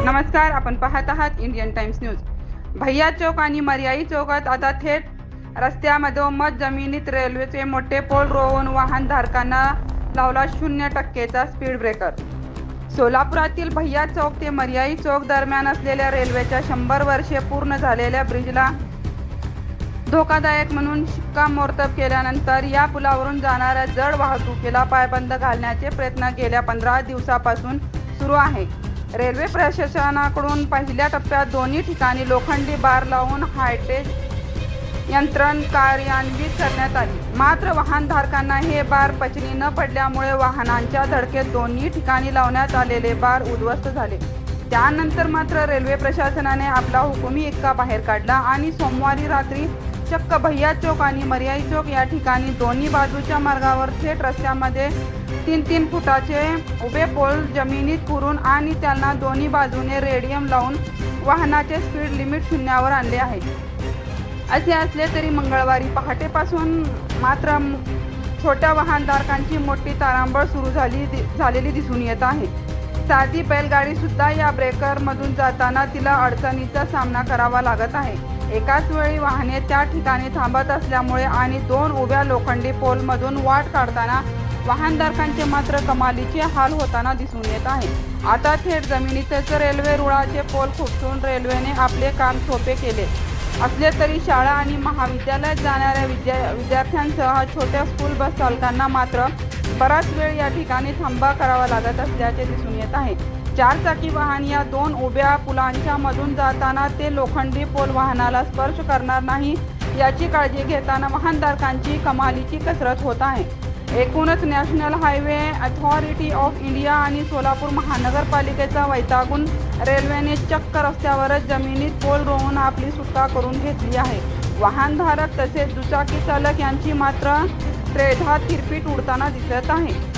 नमस्कार आपण पाहत आहात इंडियन टाइम्स न्यूज भैया चौक आणि मर्याई चौकात आता थेट रस्त्यामधोमध जमिनीत रेल्वेचे मोठे पोल रोवून वाहनधारकांना लावला शून्य टक्केचा स्पीड ब्रेकर सोलापुरातील भैया चौक ते मर्याई चौक दरम्यान असलेल्या रेल्वेच्या शंभर वर्षे पूर्ण झालेल्या ब्रिजला धोकादायक म्हणून शिक्कामोर्तब केल्यानंतर या पुलावरून जाणाऱ्या जड वाहतुकीला पायबंद घालण्याचे प्रयत्न गेल्या पंधरा दिवसापासून सुरू आहे. रेल्वे प्रशासनाकडून पहिल्या टप्प्यात दोन्ही ठिकाणी लोखंडी बार लावून हायटेज यंत्रण कार्यान्वित करण्यात आली. मात्र वाहनधारकांना हे बार पचनी न पडल्यामुळे वाहनांच्या धडकेत दोन्ही ठिकाणी लावण्यात आलेले बार उद्ध्वस्त झाले. त्यानंतर मात्र रेल्वे प्रशासनाने आपला हुकुमी इक्का बाहेर काढला आणि सोमवारी रात्री चक्क भैया चौक आणि मर्याई चौक या ठिकाणी दोन्ही बाजूच्या मार्गावर थेट रस्त्यामध्ये तीन तीन फुटाचे उभे पोल जमिनीत पुरून आणि त्यांना दोन्ही बाजूने रेडियम लावून वाहनाचे स्पीड लिमिट शून्यावर आणले आहे. असे असले तरी मंगळवारी पहाटेपासून मात्र छोट्या वाहनधारकांची मोठी तारांबळ सुरू झाली दि- झालेली दिसून येत आहे. साधी बैलगाडी सुद्धा या ब्रेकरमधून जाताना तिला अडचणीचा सामना करावा लागत आहे. एकाच वेळी वाहने त्या ठिकाणी थांबत असल्यामुळे आणि दोन उभ्या लोखंडी पोलमधून वाट काढताना वाहनधारकांचे मात्र कमालीचे हाल होताना दिसून येत आहे. आता थेट जमिनीतच रेल्वे रुळाचे पोल खुपसून रेल्वेने आपले काम सोपे केले. असले तरी शाळा आणि महाविद्यालयात जाणाऱ्या विद्या विद्यार्थ्यांसह छोट्या स्कूल बस चालकांना मात्र बराच वेळ या ठिकाणी थांबा करावा लागत असल्याचे दिसून येत आहे. चारचाकी वाहन या दोन उभ्या पुलांच्या मधून जाताना ते लोखंडी पोल वाहनाला स्पर्श करणार नाही याची काळजी घेताना वाहनधारकांची कमालीची कसरत होत आहे. एकूणच national highway authority of India आणि सोलापूर महानगरपालिकेचा वैतागून रेल्वेने चक्क रस्त्यावरच जमिनीत पोल रोवून आपली सुटका करून घेतली आहे. वाहनधारक तसेच दुचाकी चालक यांची मात्र त्रेधा तिरपीट उडताना दिसत आहे.